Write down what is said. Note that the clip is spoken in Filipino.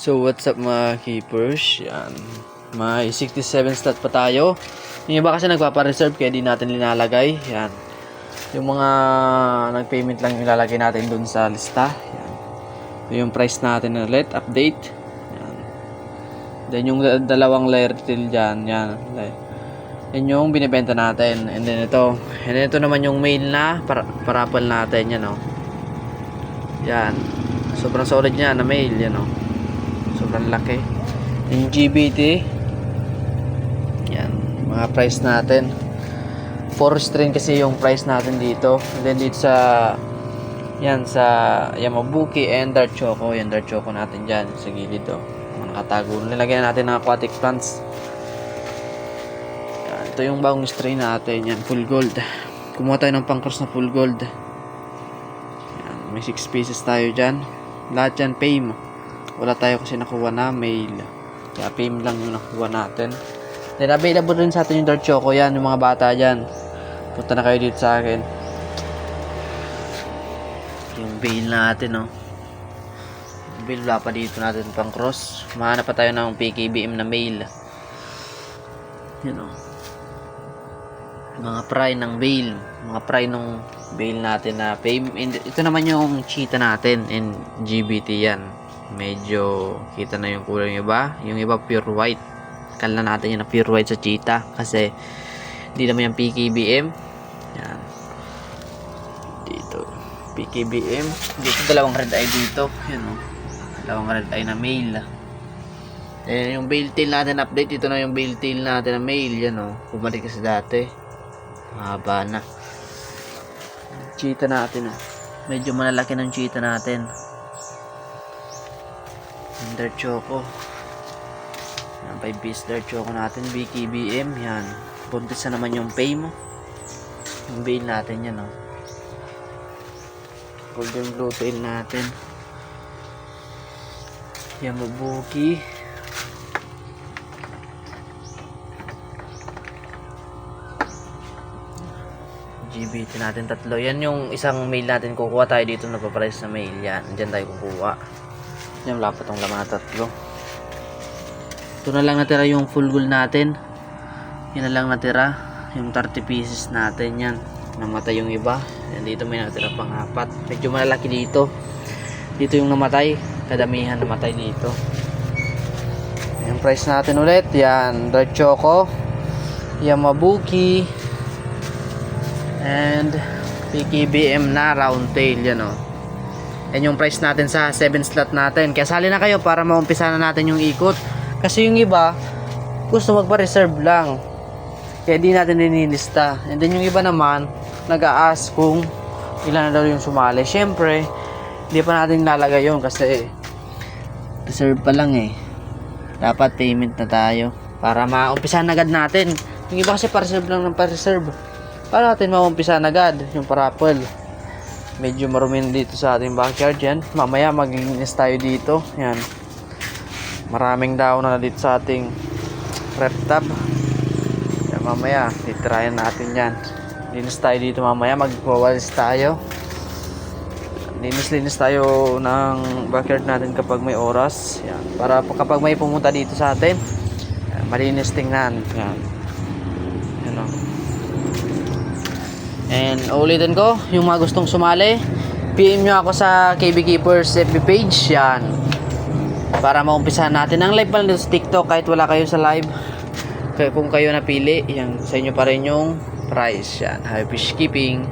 So what's up mga keepers? Yan. May 67 slot pa tayo. Yung iba kasi nagpapa-reserve kaya di natin linalagay. Yan. Yung mga nag-payment lang ilalagay natin dun sa lista. Yan. Ito yung price natin ulit. Update. Yan. Then yung da- dalawang layer till dyan. Yan. Yan yung binibenta natin. And then ito. And then ito naman yung mail na para parapal natin. Yan o. Yan. Sobrang solid niya na mail. Yan o. Sobrang laki. Yung GBT. Yan. Mga price natin. 4 string kasi yung price natin dito. And then dito sa yan sa Yamabuki and Dark Choco. Yan Dark Choco natin dyan sa gilid oh. Mga nakatago. Nilagyan natin ng aquatic plants. Yan. Ito yung bagong strain natin. Yan. Full gold. Kumuha tayo ng pangkross na full gold. Yan. May 6 pieces tayo dyan. Lahat yan PAME. Wala tayo kasi nakuha na mail. Kaya PAME lang yung nakuha natin. Then available rin sa atin yung dark choco yan, yung mga bata dyan. Punta na kayo dito sa akin. Yung bail natin. Yung bail wala pa dito natin pang cross. Mahanap pa tayo ng PKBM na mail. Yun, oh. Mga pry ng bail. Mga pry ng bail natin na pay. Ito naman yung cheetah natin in GBT yan. Medyo kita na yung kulay yung iba. Yung iba pure white. Kala natin yung na pure white sa cheetah kasi hindi naman yung PKBM. Yan. Dito. PKBM. Dito dalawang red eye dito. Yan o. Dalawang red eye na male. Eh, yung bail tail natin update. Ito na yung bail tail natin na male. Yan o. Bumalik kasi dati. Mahaba na. Cheetah natin o. Medyo malalaki ng cheetah natin. Under choco. Yan, 5 piece dark choco natin. BKBM. Yan. Buntis na naman yung pay mo. Yung bail natin yan, oh. Golden blue tail natin. Yamabuki. GBT natin tatlo. Yan yung isang mail natin kukuha tayo dito na price na mail. Yan. Diyan tayo kukuha. Yan wala pa tong laman na tatlo. Ito na lang natira yung full gold natin. Yan na lang natira. Yung 30 pieces natin yan. Namatay yung iba. Yan dito may natira pang apat. Medyo malalaki dito. Dito yung namatay. Kadamihan namatay dito. Yung price natin ulit. Yan. Dark Choco. Yamabuki. And PKBM na round tail. Yan o. Yan yung price natin sa 7 slot natin. Kaya sali na kayo para maumpisa na natin yung ikot. Kasi yung iba, gusto magpa-reserve lang. Kaya di natin ninilista. And then yung iba naman, nag-a-ask kung ilan na daw yung sumali. Siyempre, hindi pa natin lalagay yun kasi reserve pa lang eh. Dapat payment na tayo para maumpisahan agad natin. Yung iba kasi pa-reserve lang ng pa-reserve. Para natin maumpisahan agad yung parapol. Medyo marumin dito sa ating backyard yan. Mamaya maglinis tayo dito. Yan. Maraming daon na dito sa ating rep tab. Yan, mamaya, titirayan natin yan. Linis tayo dito mamaya, magwawalis tayo. Linis-linis tayo ng backyard natin kapag may oras. Yan. Para pa- kapag may pumunta dito sa atin, malinis tingnan. Yan And ulitin ko, yung mga gustong sumali, PM nyo ako sa KB Keepers FB page. Yan. Para maumpisahan natin ang live pa lang dito sa TikTok kahit wala kayo sa live. Kaya kung kayo napili yan sa inyo pa rin yung price yan. Happy fish keeping